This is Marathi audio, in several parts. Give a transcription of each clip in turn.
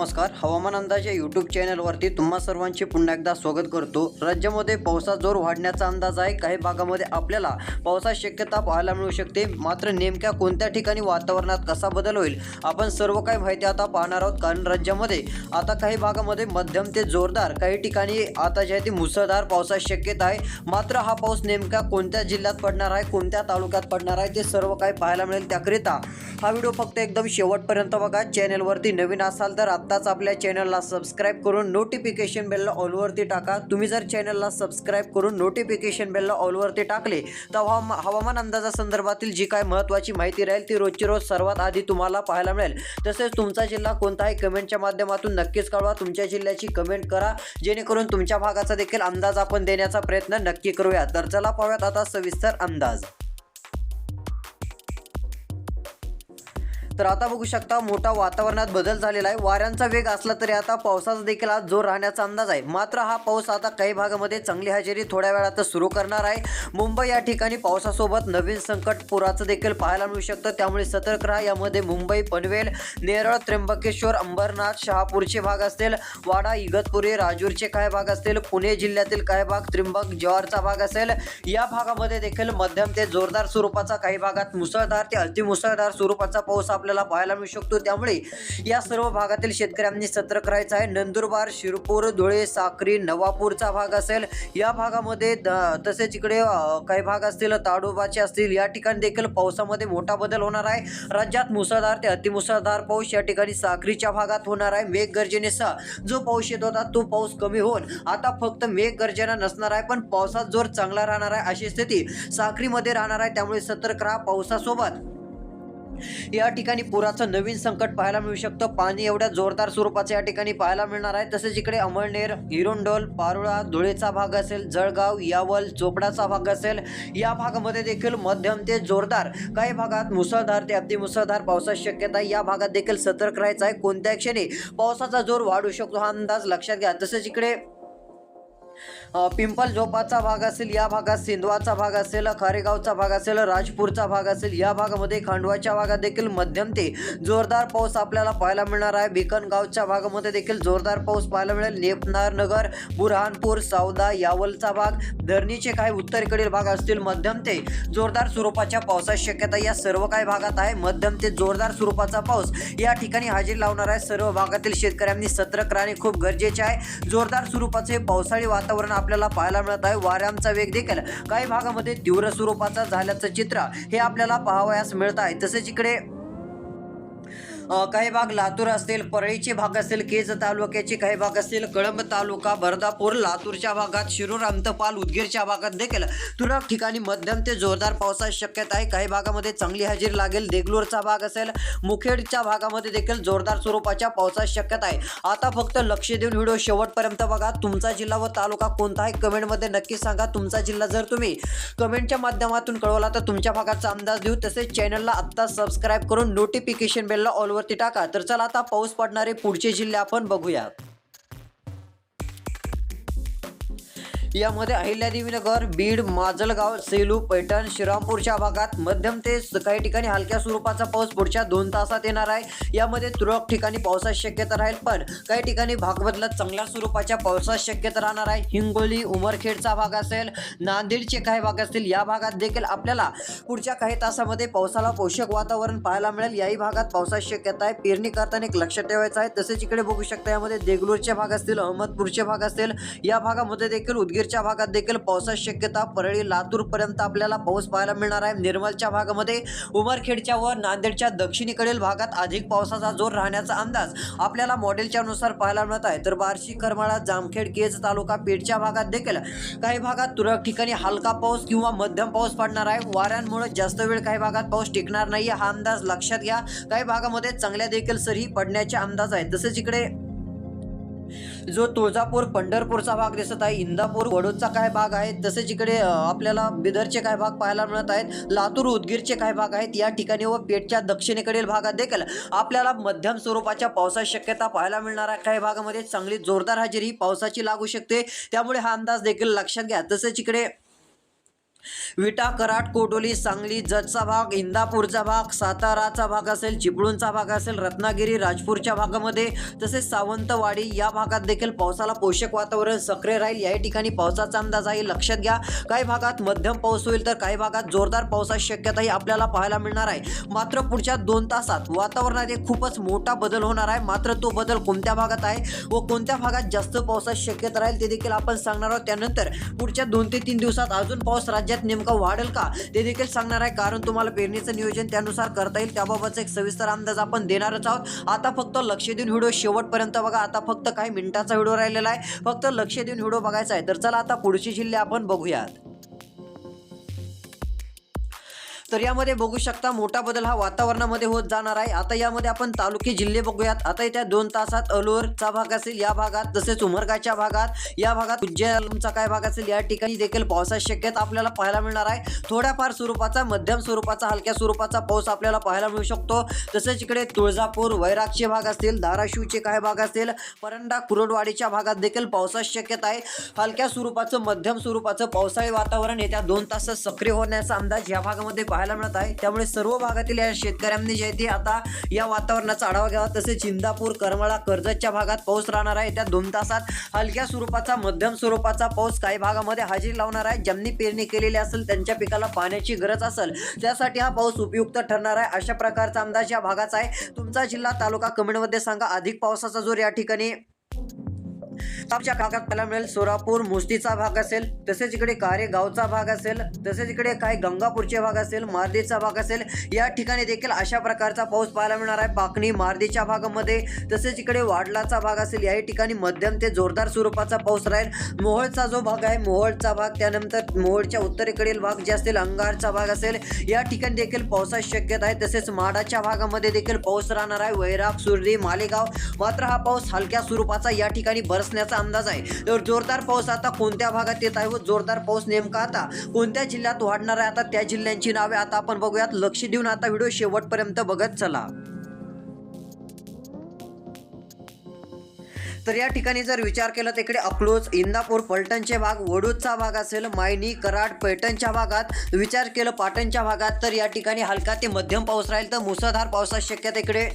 नमस्कार. हवामान अंदाज या यूट्यूब चॅनलवरती तुम्हा सर्वांचे पुन्हा एकदा स्वागत करतो. राज्यामध्ये पावसा जोर वाढण्याचा अंदाज आहे. काही भागामध्ये आपल्याला पावसाची शक्यता पाहायला मिळू शकते. मात्र नेमक्या कोणत्या ठिकाणी वातावरणात कसा बदल होईल आपण सर्व काही माहिती आता पाहणार आहोत. कारण राज्यामध्ये आता काही भागामध्ये मध्यम ते जोरदार काही ठिकाणी आता जे आहे ती मुसळधार पावसाची शक्यता आहे. मात्र हा पाऊस नेमका कोणत्या जिल्ह्यात पडणार आहे कोणत्या तालुक्यात पडणार आहे ते सर्व काही पाहायला मिळेल. त्याकरिता हा व्हिडिओ फक्त एकदम शेवटपर्यंत बघा. चॅनलवरती नवीन असाल तर आत्ताच आपल्या चॅनलला सबस्क्राईब करून नोटिफिकेशन बेलला ऑलवरती टाका. तुम्ही जर चॅनलला सबस्क्राईब करून नोटिफिकेशन बेलला ऑलवरती टाकले तर हवा हवामान अंदाजासंदर्भातील जी काय महत्त्वाची माहिती राहील ती रोजची रोज सर्वात आधी तुम्हाला पाहायला मिळेल. तसेच तुमचा जिल्हा कोणता आहे कमेंटच्या माध्यमातून नक्कीच कळवा. तुमच्या जिल्ह्याची कमेंट करा. जेणेकरून तुमच्या भागाचा देखील अंदाज आपण देण्याचा प्रयत्न नक्की करूया. तर चला पाहूयात आता सविस्तर अंदाज. तर आता बघू शकता मोठा वातावरणात बदल झालेला आहे. वाऱ्यांचा वेग असला तरी आता पावसाचा देखील आज जोर राहण्याचा अंदाज आहे. मात्र हा पाऊस आता काही भागामध्ये चांगली हजेरी थोड्या वेळात सुरू करणार आहे. मुंबई या ठिकाणी पावसासोबत नवीन संकट पुराचं देखील पाहायला मिळू शकतं. त्यामुळे सतर्क राहा यामध्ये मुंबई पनवेल नेरळ त्र्यंबकेश्वर अंबरनाथ शहापूरचे भाग असतील वाडा इगतपुरी राजूरचे काही भाग असतील पुणे जिल्ह्यातील काही भाग त्र्यंबक जवारचा भाग असेल या भागामध्ये देखील मध्यम ते जोरदार स्वरूपाचा काही भागात मुसळधार ते अतिमुसळधार स्वरूपाचा पाऊस आपल्याला पाहायला मिळू शकतो. त्यामुळे या सर्व भागातील शेतकऱ्यांनी सतर्क राहायचं आहे. नंदुरबार शिरपूर धुळे साक्री नवापूरचा भाग असेल. या भागामध्ये द- तसेच इकडे काही भाग असतील ताडोबाचे असतील या ठिकाणी देखील पावसामध्ये मोठा बदल होणार आहे. राज्यात मुसळधार ते अतिमुसळधार पाऊस या ठिकाणी साक्रीच्या भागात होणार आहे. मेघगर्जनेसह जो पाऊस येत होता तो पाऊस कमी होऊन आता फक्त मेघगर्जना नसणार आहे. पण पावसात जोर चांगला राहणार आहे अशी स्थिती साक्रीमध्ये राहणार आहे. त्यामुळे सतर्क राहा. पावसासोबत या ठिकाणी पुराचं नवीन संकट पाहायला मिळू शकतं. पाणी एवढ्या जोरदार स्वरूपाचं या ठिकाणी पाहायला मिळणार आहे. तसेच इकडे अमळनेर हिरोंडोल पारोळा धुळेचा भाग असेल जळगाव यावल चोपडाचा भाग असेल या भागामध्ये देखील मध्यम ते जोरदार काही भागात मुसळधार ते अगदी मुसळधार पावसाची शक्यता आहे. या भागात देखील सतर्क राहायचं आहे. कोणत्या क्षणी पावसाचा जोर वाढू शकतो हा अंदाज लक्षात घ्या. तसेच इकडे पिंपल झोपाचा भाग असेल या भागात सिंधवाचा भाग असेल खारेगावचा भाग असेल राजपूरचा भाग असेल या भागामध्ये खांडवाच्या भागात देखील मध्यम ते जोरदार पाऊस आपल्याला पाहायला मिळणार आहे. भिकनगावच्या भागामध्ये देखील जोरदार पाऊस पाहायला मिळेल. नेपनार नगर बुरहानपूर सावदा यावलचा भाग धरणीचे काही उत्तरेकडील भाग असतील मध्यम ते जोरदार स्वरूपाच्या पावसाची शक्यता या सर्व काही भागात आहे. मध्यम ते जोरदार स्वरूपाचा पाऊस या ठिकाणी हजेरी लावणार आहे. सर्व भागातील शेतकऱ्यांनी सतर्क राहणे खूप गरजेचे आहे. जोरदार स्वरूपाचे पावसाळी वातावरण आपल्याला पाहायला मिळत आहे. वाऱ्यांचा वेग देखील काही भागामध्ये तीव्र स्वरूपाचा झाल्याचं चित्र हे आपल्याला पाहावयास मिळत आहे. तसेच इकडे काही भाग लातूर असतील परळीचे भाग असतील केज तालुक्याचे काही भाग असतील कळंब तालुका बर्दापूर लातूरच्या भागात शिरूर अंतपाल उदगीरच्या भागात देखील तुरळक ठिकाणी मध्यम ते जोरदार पावसाची शक्यता आहे. काही भागामध्ये चांगली हजेरी लागेल देगलूरचा भाग असेल मुखेडच्या भागामध्ये देखील जोरदार स्वरूपाच्या पावसाची शक्यता आहे. आता फक्त लक्ष देऊन व्हिडिओ शेवटपर्यंत बघा. तुमचा जिल्हा व तालुका कोणता आहे? कमेंटमध्ये नक्की सांगा. तुमचा जिल्हा जर तुम्ही कमेंटच्या माध्यमातून कळवला तर तुमच्या भागाचा अंदाज देऊ तसेच चॅनलला आत्ता सबस्क्राईब करून नोटिफिकेशन बेलला ऑलवरती टाका. तर चला आता पाऊस पडणारे पुढचे जिल्हे आपण बघूयात यामध्ये अहिल्यादेवीनगर बीड माजलगाव सेलू पैठण श्रीरामपूरच्या भागात मध्यम ते स- काही ठिकाणी हलक्या स्वरूपाचा पाऊस पुढच्या दोन तासात येणार आहे. यामध्ये तुरळक ठिकाणी पावसाची शक्यता राहील पण काही ठिकाणी भाग बदलत चांगल्या स्वरूपाच्या पावसाची शक्यता राहणार आहे. हिंगोली उमरखेडचा भाग असेल नांदेडचे काही भाग असतील या भागात देखील आपल्याला पुढच्या काही तासामध्ये पावसाला पोषक वातावरण पाहायला मिळेल. याही भागात पावसाची शक्यता आहे. पेरणी करताना एक लक्षात ठेवायचं आहे. तसेच इकडे बघू शकता यामध्ये देगलूरचे भाग असतील अहमदपूरचे भाग असतील या भागामध्ये देखील उदगीरच्या भागात देखील पावसाची शक्यता परळी लातूर पर्यंत आपल्याला पाऊस पाहायला मिळणार आहे. निर्मलच्या भागामध्ये उमरखेडच्या व नांदेडच्या दक्षिणेकडील भागात अधिक पावसाचा जोर राहण्याचा अंदाज आपल्याला मॉडेलच्या नुसार पाहायला मिळत आहे. तर बार्शी करमाळा जामखेड केज तालुका पेठच्या भागात देखील काही भागात तुरळक ठिकाणी हलका पाऊस किंवा मध्यम पाऊस पडणार आहे. वाऱ्यांमुळे जास्त वेळ काही भागात पाऊस टिकणार नाही हा अंदाज लक्षात घ्या. काही भागामध्ये चांगल्या देखील सरी पडण्याचे अंदाज आहे तसेच इकडे जो तुळजापूर पंढरपूरचा भाग दिसत आहे इंदापूर वडोदचा काय भाग आहे तसेच इकडे आपल्याला बिदरचे काय भाग पाहायला मिळत आहेत लातूर उदगीरचे काय भाग आहेत या ठिकाणी व पेठच्या दक्षिणेकडील भागात देखील आपल्याला मध्यम स्वरूपाच्या पावसाची शक्यता पाहायला मिळणार आहे. काही भागामध्ये चांगली जोरदार हजेरी पावसाची लागू शकते. त्यामुळे हा अंदाज देखील लक्षात घ्या. तसेच इकडे विटा कराड कोडोली सांगली जतचा भाग इंदापूरचा भाग साताराचा भाग असेल चिपळूणचा भाग असेल रत्नागिरी राजपूरच्या भागामध्ये तसेच सावंतवाडी या भागात देखील पावसाला पोषक वातावरण सक्रिय राहील. या ठिकाणी पावसाचा अंदाज आहे. लक्षात घ्या काही भागात मध्यम पाऊस होईल तर काही भागात जोरदार पावसाची शक्यताही आपल्याला पाहायला मिळणार आहे. मात्र पुढच्या दोन तासात वातावरणात एक खूपच मोठा बदल होणार आहे. मात्र तो बदल कोणत्या भागात आहे व कोणत्या भागात जास्त पावसाची शक्यता राहील ते देखील आपण सांगणार आहोत. त्यानंतर पुढच्या दोन ते तीन दिवसात अजून पाऊस राज्य राज्यात नेमका वाढेल का? ते देखील सांगणार आहे. कारण तुम्हाला पेरणीचं नियोजन त्यानुसार करता येईल. त्याबाबतचा एक सविस्तर अंदाज आपण देणारच आहोत. आता फक्त लक्ष देऊन व्हिडिओ शेवटपर्यंत बघा. आता फक्त काही मिनिटाचा व्हिडिओ राहिलेला आहे. फक्त लक्ष देऊन व्हिडिओ बघायचा आहे. तर चला आता पुढचे जिल्हे आपण बघूयात. तर यामध्ये बघू शकता मोठा बदल हा वातावरणामध्ये होत जाणार आहे. आता यामध्ये आपण तालुके जिल्हे बघूयात. आता येत्या दोन तासात अलोरचा भाग असेल या भागात तसेच उमरगाच्या भागात. या भागात उज्जैनचा काय भाग असेल या ठिकाणी देखील पावसाची शक्यता आपल्याला पाहायला मिळणार आहे. थोड्याफार स्वरूपाचा मध्यम स्वरूपाचा हलक्या स्वरूपाचा पाऊस आपल्याला पाहायला मिळू शकतो. तसेच इकडे तुळजापूर वैरागचे भाग असतील धाराशिवचे काय भाग असतील परंडा कुरडवाडीच्या भागात देखील पावसाची शक्यता आहे. हलक्या स्वरूपाचं मध्यम स्वरूपाचं पावसाळी वातावरण येत्या दोन तासात सक्रिय होण्याचा अंदाज या भागामध्ये पाहायला पाहायला मिळत आहे. त्यामुळे सर्व भागातील या शेतकऱ्यांनी जे आहे ते आता या वातावरणाचा आढावा घ्यावा. तसेच इंदापूर करमाळा कर्जतच्या भागात पाऊस राहणार आहे. त्या दोन तासात हलक्या स्वरूपाचा मध्यम स्वरूपाचा पाऊस काही भागामध्ये हजेरी लावणार आहे. ज्यांनी पेरणी केलेली असेल त्यांच्या पिकाला पाण्याची गरज असेल त्यासाठी हा पाऊस उपयुक्त ठरणार आहे. अशा प्रकारचा अंदाज या भागाचा आहे. तुमचा जिल्हा तालुका कमेंटमध्ये सांगा. अधिक पावसाचा जोर या ठिकाणी आमच्या भागात त्याला मिळेल सोलापूर मुस्तीचा भाग असेल तसेच इकडे गावचा भाग असेल तसेच इकडे काही गंगापूरचे भाग असेल मार्देचा भाग असेल या ठिकाणी देखील अशा प्रकारचा पाऊस पाहायला मिळणार आहे. पाकणी मार्दीच्या भागामध्ये तसेच इकडे वाडलाचा भाग असेल याही ठिकाणी मध्यम ते जोरदार स्वरूपाचा पाऊस राहील. मोहोळचा जो भाग आहे मोहोळचा भाग त्यानंतर मोहोळच्या उत्तरेकडील भाग जे असतील अंगारचा भाग असेल या ठिकाणी देखील पावसाची शक्यता आहे. तसेच माडाच्या भागामध्ये देखील पाऊस राहणार आहे. वैराग सुर्डी मालेगाव मात्र हा पाऊस हलक्या स्वरूपाचा या ठिकाणी बरसण्याचा अंदाज आहे. तर जोरदार पाऊस आता कोणत्या भागात येत आहे व जोरदार पाऊस नेमका आता कोणत्या जिल्ह्यात वाढणार आहे? आता त्या जिल्ह्यांची नावे आता आपण बघूयात. लक्ष देऊन आता व्हिडिओ शेवटपर्यंत बघत चला. तर या ठिकाणी जर विचार केला तर इकडे अकलोज इंदापूर पलटणचे भाग वडूदचा भाग असेल मायनी कराड पैठणच्या भागात विचार केलं पाटणच्या भागात तर या ठिकाणी हलका ते मध्यम पाऊस राहील. तर मुसळधार पावसाची शक्यता इकडे.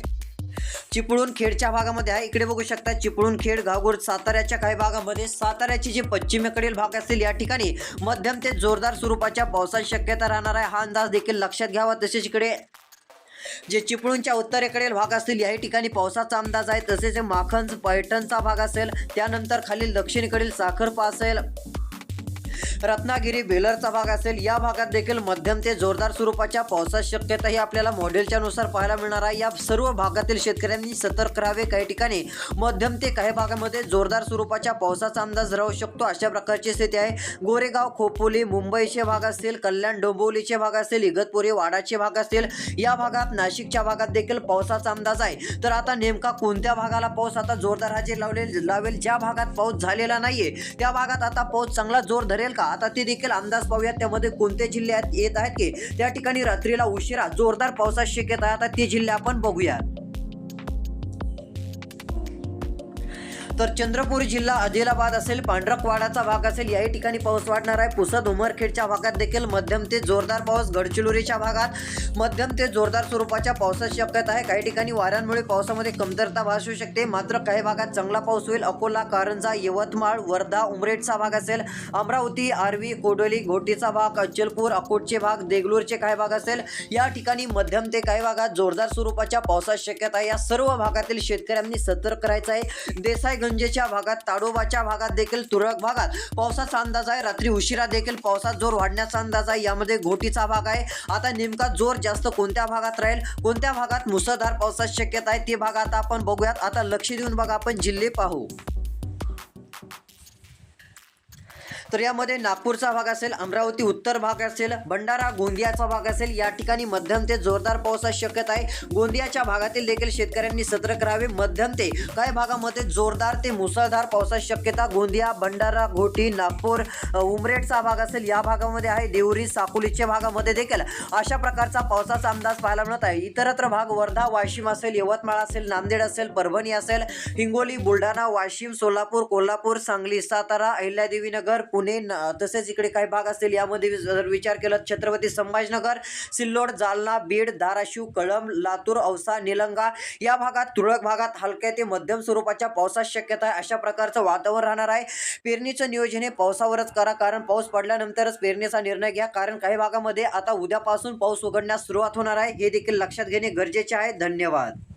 चिपळूण खेडच्या भागामध्ये आहे. इकडे बघू शकता चिपळूण खेड घागोर साताऱ्याच्या काही भागामध्ये साताऱ्याची जी पश्चिमेकडील भाग असतील या ठिकाणी मध्यम ते जोरदार स्वरूपाच्या पावसाची शक्यता राहणार आहे. हा अंदाज देखील लक्षात घ्यावा. तसेच इकडे जे चिपळूणच्या उत्तरेकडील भाग असतील याही ठिकाणी पावसाचा अंदाज आहे. तसेच माखन पैठणचा भाग असेल त्यानंतर खालील दक्षिणेकडील साखरपा असेल. रत्नागिरी बेलरचा भाग असेल या भागात देखील मध्यम ते जोरदार स्वरूपाच्या पावसाची शक्यता ही आपल्याला मॉडेलच्या नुसार पाहायला मिळणार आहे. या सर्व भागातील शेतकऱ्यांनी सतर्क राहावे. काही ठिकाणी मध्यम ते काही भागामध्ये जोरदार स्वरूपाच्या पावसाचा अंदाज राहू शकतो. अशा प्रकारची स्थिती आहे. गोरेगाव खोपोली मुंबईचे भाग असतील कल्याण डोंबिवलीचे भाग असतील इगतपुरी वाडाचे भाग असतील या भागात नाशिकच्या भागात देखील पावसाचा अंदाज आहे. तर आता नेमका कोणत्या भागाला पाऊस आता जोरदार हजेरी लावले लावेल? ज्या भागात पाऊस झालेला नाहीये त्या भागात आता पाऊस चांगला जोर धरेल का? आता ते देखील अंदाज पाहूयात. त्यामध्ये कोणते जिल्ह्यात येत आहेत की? त्या ठिकाणी रात्रीला उशिरा जोरदार पावसाची शक्यता आहे. आता ते जिल्हे आपण बघूयात. तर चंद्रपूर जिल्हा आदिलाबाद असेल पांढरकवाडाचा भाग असेल याही ठिकाणी पाऊस वाढणार आहे. पुसद उमरखेडच्या भागात देखील मध्यम ते जोरदार पाऊस. गडचिरोलीच्या भागात मध्यम ते जोरदार स्वरूपाच्या पावसाची शक्यता आहे. काही ठिकाणी वाऱ्यांमुळे पावसामध्ये कमतरता भासू शकते. मात्र काही भागात चांगला पाऊस होईल. अकोला कारंजा यवतमाळ वर्धा उमरेडचा भाग असेल अमरावती आर्वी कोडोली घोटीचा भाग अचलपूर अकोटचे भाग देगलूरचे काही भाग असेल या ठिकाणी मध्यम ते काही भागात जोरदार स्वरूपाच्या पावसाची शक्यता आहे. या सर्व भागातील शेतकऱ्यांनी सतर्क राहायचं आहे. देसाई गंजेच्या भागात ताडोबाच्या भागात देखील तुरळक भागात पावसाचा अंदाज आहे. रात्री उशिरा देखील पावसात जोर वाढण्याचा अंदाज आहे. यामध्ये घोटीचा भाग आहे. आता नेमका जोर जास्त कोणत्या भागात राहील? कोणत्या भागात मुसळधार पावसाची शक्यता आहे? ते भाग आता आपण बघूयात. आता लक्ष देऊन बघा आपण जिल्हे पाहू. तर यामध्ये नागपूरचा भाग असेल अमरावती उत्तर भाग असेल भंडारा गोंदियाचा भाग असेल या ठिकाणी मध्यम ते जोरदार पावसाची शक्यता आहे. गोंदियाच्या भागातील देखील शेतकऱ्यांनी सतर्क राहावे. मध्यम ते काही भागामध्ये जोरदार ते मुसळधार पावसाची शक्यता गोंदिया भंडारा घोटी नागपूर उमरेडचा भाग असेल या भागामध्ये आहे. देवरी साकोलीच्या भागामध्ये देखील अशा प्रकारचा पावसाचा अंदाज पाहायला मिळत आहे. इतरत्र भाग वर्धा वाशिम असेल यवतमाळ असेल नांदेड असेल परभणी असेल हिंगोली बुलढाणा वाशिम सोलापूर कोल्हापूर सांगली सातारा अहिल्यादेवीनगर पुणे पुणे न- तसेच इकडे काही भाग असतील यामध्ये जर विचार केला छत्रपती संभाजीनगर सिल्लोड जालना बीड धाराशिव कळंब लातूर औसा निलंगा या भागात तुरळक भागात हलक्या ते मध्यम स्वरूपाच्या पावसाची शक्यता आहे. अशा प्रकारचं वातावरण राहणार आहे. पेरणीचं नियोजन हे पावसावरच करा कारण पाऊस पडल्यानंतरच पेरणीचा निर्णय घ्या. कारण काही भागामध्ये आता उद्यापासून पाऊस उघडण्यास सुरुवात होणार आहे. हे देखील लक्षात घेणे गरजेचे आहे. धन्यवाद.